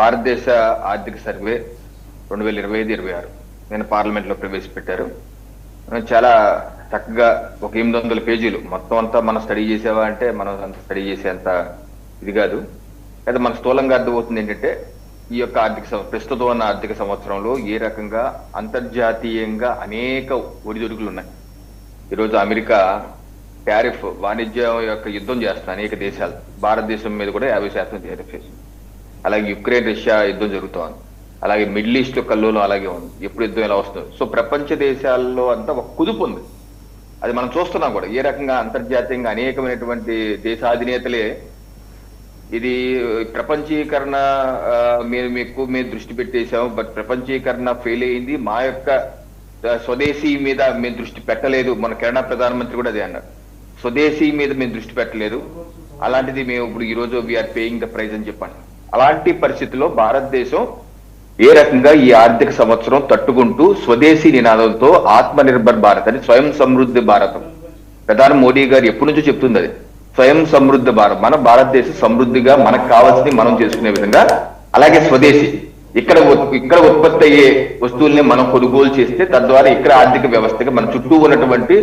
భారతదేశ ఆర్థిక సర్వే రెండు వేల ఇరవై ఐదు ఇరవై ఆరు. నేను పార్లమెంట్లో ప్రవేశపెట్టారు చాలా చక్కగా ఒక ఎనిమిది వందల పేజీలు. మొత్తం అంతా మనం స్టడీ చేసేవా అంటే మనం అంత స్టడీ చేసేంత ఇది కాదు. అయితే మన స్థూలంగా అర్థమవుతుంది ఏంటంటే ఈ యొక్క ఆర్థిక ప్రస్తుతం ఉన్న ఆర్థిక సంవత్సరంలో ఏ రకంగా అంతర్జాతీయంగా అనేక ఒడిదుడుకులు ఉన్నాయి ఈరోజు అమెరికా టారిఫ్ వాణిజ్యం యొక్క యుద్ధం చేస్తున్న అనేక దేశాలు. భారతదేశం మీద కూడా యాభై శాతం టారిఫ్ చేసింది. అలాగే యుక్రెయిన్ రష్యా యుద్ధం జరుగుతోంది. అలాగే మిడిల్ ఈస్ట్లో కల్లోలో అలాగే ఉంది. ఎప్పుడు యుద్ధం ఎలా వస్తుంది. సో ప్రపంచ దేశాల్లో అంతా ఒక కుదుపు ఉంది. అది మనం చూస్తున్నాం కూడా. ఏ రకంగా అంతర్జాతీయంగా అనేకమైనటువంటి దేశాధినేతలే ఇది ప్రపంచీకరణ మీరు ఎక్కువ మేము దృష్టి పెట్టేశాము. బట్ ప్రపంచీకరణ ఫెయిల్ అయింది. మా యొక్క స్వదేశీ మీద మేము దృష్టి పెట్టలేదు. మన కెనడా ప్రధానమంత్రి కూడా అదే అన్నారు. స్వదేశీ మీద మేము దృష్టి పెట్టలేదు. అలాంటిది మేము ఇప్పుడు ఈరోజు వీఆర్ పేయింగ్ ద ప్రైజ్ అని చెప్పాను అలాంటి పరిస్థితుల్లో భారతదేశం ఏ రకంగా ఈ ఆర్థిక సంవత్సరం తట్టుకుంటూ స్వదేశీ నినాదంతో ఆత్మ నిర్భర్ భారత్ అని స్వయం సమృద్ధి భారతం. ప్రధాని మోడీ గారు ఎప్పటి నుంచో చెప్తుంది అది. స్వయం సమృద్ధి భారత్. మన భారతదేశం సమృద్ధిగా మనకు కావాల్సింది మనం చేసుకునే విధంగా అలాగే స్వదేశీ. ఇక్కడ ఇక్కడ ఉత్పత్తి అయ్యే వస్తువుల్ని మనం కొనుగోలు చేస్తే తద్వారా ఇక్కడ ఆర్థిక వ్యవస్థగా మన చుట్టూ ఉన్నటువంటి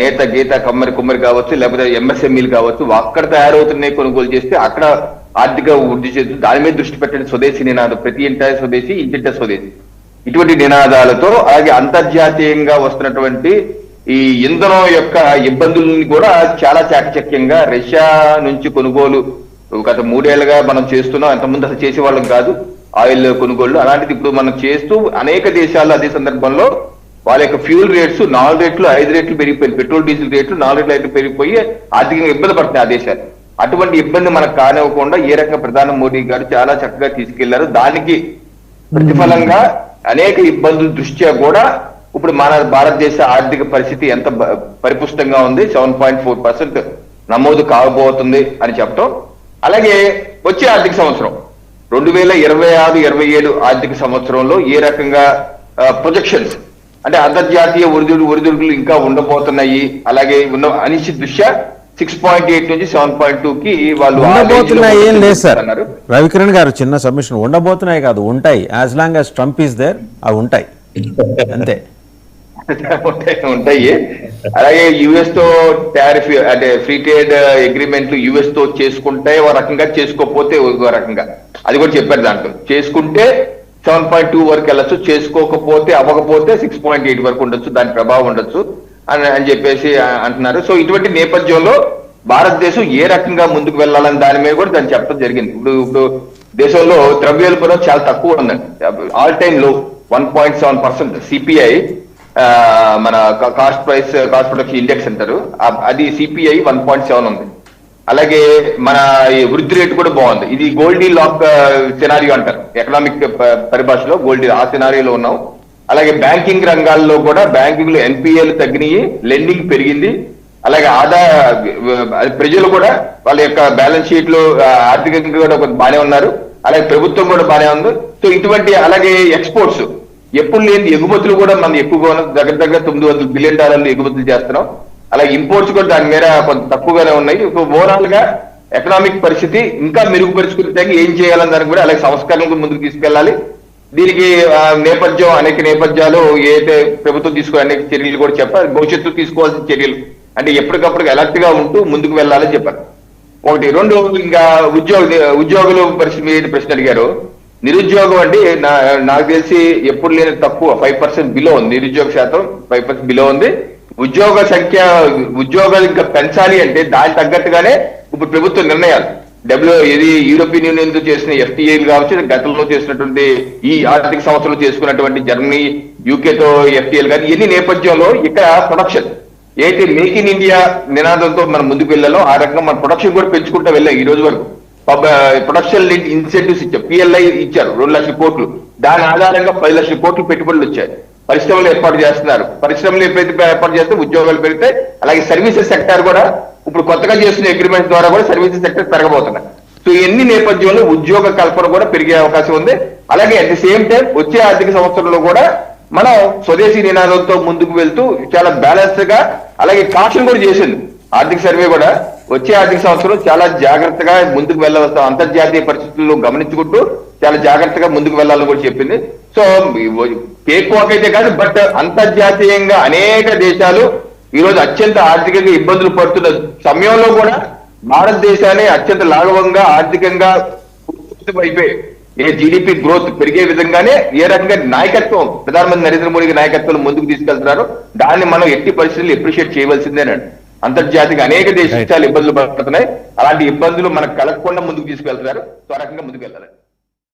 నేత గీత కమ్మరి కుమ్మరి కావచ్చు లేకపోతే ఎంఎస్ఎంఈలు కావచ్చు అక్కడ తయారవుతున్నాయి కొనుగోలు చేస్తే అక్కడ ఆర్థిక వృద్ధి చేస్తుంది దాని మీద దృష్టి పెట్టండి స్వదేశీ నినాదం ప్రతి ఇంట స్వదేశీ ఇంటింట స్వదేశీ. ఇటువంటి నినాదాలతో అలాగే అంతర్జాతీయంగా వస్తున్నటువంటి ఈ ఇంధనం యొక్క ఇబ్బందుల్ని కూడా చాలా చాకచక్యంగా రష్యా నుంచి కొనుగోలు గత మూడేళ్ళుగా మనం చేస్తున్నాం అంతకుముందు అసలు చేసేవాళ్ళం కాదు ఆయిల్ కొనుగోళ్ళు అలాంటిది ఇప్పుడు మనం చేస్తూ అనేక దేశాల్లో అదే సందర్భంలో వాళ్ళ యొక్క ఫ్యూల్ రేట్స్ నాలుగు రేట్లు ఐదు రేట్లు పెరిగిపోయింది పెట్రోల్ డీజిల్ రేట్లు నాలుగు రేట్లు ఐదు పెరిగిపోయి ఆర్థికంగా ఇబ్బంది పడుతున్నాయి ఆ దేశాలు. అటువంటి ఇబ్బంది మనకు కానివ్వకుండా ఏ రకంగా ప్రధాని మోడీ గారు చాలా చక్కగా తీసుకెళ్ళారు. దానికి ప్రతిఫలంగా అనేక ఇబ్బందుల దృష్ట్యా కూడా ఇప్పుడు మన భారతదేశ ఆర్థిక పరిస్థితి ఎంత పరిపుష్టంగా ఉంది. సెవెన్ పాయింట్ ఫోర్ పర్సెంట్ నమోదు కాకపోతుంది అని చెప్పడం అలాగే వచ్చే ఆర్థిక సంవత్సరం. రెండు వేల ఇరవై ఆరు ఇరవై ఏడు ఆర్థిక సంవత్సరంలో ఏ రకంగా ప్రొజెక్షన్స్ అంటే అంతర్జాతీయ ఒడిదుడు ఒడిదుడుకులు ఇంకా ఉండబోతున్నాయి. అలాగే ఉన్న అనిశ్చిత దృష్ట్యా సిక్స్ పాయింట్ ఎయిట్ నుంచి సెవెన్ పాయింట్ టూ కి వాళ్ళు ఉండబోతున్నాయి ఏం లేదు సార్. రవికిరణ్ గారు చిన్న సబ్మిషన్. ఉండబోతున్నాయి కాదు ఉంటాయి. As long as Trump is there అవి ఉంటాయి. అంతే. ఉంటాయి ఉంటాయి. అలాగే యుఎస్తో టారిఫ్ అంటే ఫ్రీ ట్రేడ్ అగ్రిమెంట్లు యుఎస్తో చేసుకుంటే ఒక రకంగా చేసుకోకపోతే ఒక రకంగా. అది కూడా చెప్పారు దాంట్లో. చేసుకుంటే సెవెన్ పాయింట్ టూ వరకు వెళ్ళొచ్చు చేసుకోకపోతే అవ్వకపోతే సిక్స్ పాయింట్ ఎయిట్ వరకు ఉండొచ్చు దాని ప్రభావం ఉండొచ్చు. అని అని చెప్పేసి అంటున్నారు. సో ఇటువంటి నేపథ్యంలో భారతదేశం ఏ రకంగా ముందుకు వెళ్ళాలని దాని మీద కూడా దాన్ని చెప్పడం జరిగింది. ఇప్పుడు ఇప్పుడు దేశంలో ద్రవ్యోల్బణం చాలా తక్కువ ఉందండి. ఆల్ టైమ్లో one point seven percent CPI మన cost price cost production index అంటారు. అది సిపిఐ వన్ పాయింట్ సెవెన్ ఉంది. అలాగే మన ఈ వృద్ధి రేటు కూడా బాగుంది. ఇది గోల్డీ లాక్ సినారియో అంటారు. ఎకనామిక్ పరిభాషలో గోల్డీ ఆ సినారియోలో ఉన్నాం. అలాగే బ్యాంకింగ్ రంగాల్లో కూడా బ్యాంకింగ్లో ఎన్పిఏలు తగ్గినాయి లెండింగ్ పెరిగింది. అలాగే ఆదాయ ప్రజలు కూడా వాళ్ళ యొక్క బ్యాలెన్స్ షీట్లో ఆర్థికంగా కూడా కొంత బాగానే ఉన్నారు. అలాగే ప్రభుత్వం కూడా బాగానే ఉంది. సో ఇటువంటి అలాగే ఎక్స్పోర్ట్స్ ఎప్పుడు లేని ఎగుమతులు కూడా మనం ఎక్కువగా ఉన్నాం. దగ్గర దగ్గర తొమ్మిది వందల బిలియన్ డాలర్లు ఎగుమతులు చేస్తున్నాం. అలాగే ఇంపోర్ట్స్ కూడా దాని మీద కొంత తక్కువగానే ఉన్నాయి. ఓవరాల్గా ఎకనామిక్ పరిస్థితి ఇంకా మెరుగుపరుచుకునే ఏం చేయాలని దానికి కూడా అలాగే సంస్కరణకు ముందుకు తీసుకెళ్ళాలి. దీనికి ఆ, నేపథ్యం అనేక నేపథ్యాలు ఏదైతే ప్రభుత్వం తీసుకునే అనేక చర్యలు కూడా చెప్పారు. భవిష్యత్తు తీసుకోవాల్సిన చర్యలు. అంటే ఎప్పటికప్పుడు అలర్ట్గా ఉంటూ ముందుకు వెళ్ళాలని చెప్పారు. ఒకటి. రెండు ఇంకా ఉద్యోగ ఉద్యోగులు పరిస్థితి మీద ప్రశ్న అడిగారు నిరుద్యోగం అంటే నా- నాకు తెలిసి ఎప్పుడు లేని తక్కువ ఫైవ్ పర్సెంట్ బిలో ఉంది. నిరుద్యోగ శాతం ఫైవ్ పర్సెంట్ బిలో ఉంది. ఉద్యోగ సంఖ్య ఉద్యోగాలు ఇంకా పెంచాలి అంటే దానికి తగ్గట్టుగానే ఇప్పుడు ప్రభుత్వ నిర్ణయాలు. డబ్ల్యూ ఇది యూరోపియన్ యూనియన్తో చేసిన ఎఫ్టీఏలు కావచ్చు గతంలో చేసినటువంటి ఈ ఆర్థిక సంవత్సరంలో చేసుకున్నటువంటి జర్మనీ యూకేతో ఎఫ్టీఏలు కానీ ఎన్ని నేపథ్యంలో ఇక్కడ ప్రొడక్షన్. అయితే మేక్ ఇన్ ఇండియా నినాదంతో మనం ముందుకు వెళ్ళాలో ఆ రకంగా మన ప్రొడక్షన్ కూడా పెంచుకుంటూ వెళ్ళాం ఈ రోజు వరకు. ప్రొడక్షన్ లింక్ ఇన్సెంటివ్స్ ఇచ్చారు పిఎల్ఐ ఇచ్చారు రెండు లక్షల కోట్లు. దాని ఆధారంగా పది లక్షల కోట్లు పెట్టుబడులు వచ్చాయి. పరిశ్రమలు ఏర్పాటు చేస్తున్నారు. పరిశ్రమలు ఏర్పాటు చేస్తే ఉద్యోగాలు పెరిగితే అలాగే సర్వీసెస్ సెక్టార్ కూడా ఇప్పుడు కొత్తగా చేస్తున్న అగ్రిమెంట్ ద్వారా కూడా సర్వీసెస్ సెక్టర్ పెరగబోతున్నాయి. సో ఎన్ని నేపథ్యంలో ఉద్యోగ కల్పన కూడా పెరిగే అవకాశం ఉంది. అలాగే అట్ ది సేమ్ టైం వచ్చే ఆర్థిక సంవత్సరంలో కూడా మనం స్వదేశీ నినాదంతో ముందుకు వెళ్తూ చాలా బ్యాలెన్స్గా అలాగే కాషన్ కూడా చేసింది. ఆర్థిక సర్వే కూడా వచ్చే ఆర్థిక సంవత్సరం చాలా జాగ్రత్తగా ముందుకు వెళ్ళవలసిన అంతర్జాతీయ పరిస్థితుల్లో గమనించుకుంటూ చాలా జాగ్రత్తగా ముందుకు వెళ్ళాలని కూడా చెప్పింది. సో కేక్ వాక్ అయితే కాదు బట్ అంతర్జాతీయంగా అనేక దేశాలు ఈ రోజు అత్యంత ఆర్థికంగా ఇబ్బందులు పడుతున్న సమయంలో కూడా భారతదేశాన్ని అత్యంత లాఘవంగా ఆర్థికంగా అయిపోయి ఏ జీడిపి గ్రోత్ పెరిగే విధంగానే ఏ రకంగా నాయకత్వం ప్రధానమంత్రి నరేంద్ర మోడీ నాయకత్వం ముందుకు తీసుకెళ్తున్నారు దాన్ని మనం ఎట్టి పరిస్థితులు ఎప్రిషియేట్ చేయవలసిందేనండి. అంతర్జాతీయ అనేక దేశాలు ఇబ్బందులు పడుతున్నాయి. అలాంటి ఇబ్బందులు మనకు కలగకుండా ముందుకు తీసుకెళ్తున్నారు. సో ఆ రకంగా ముందుకు వెళ్ళాలి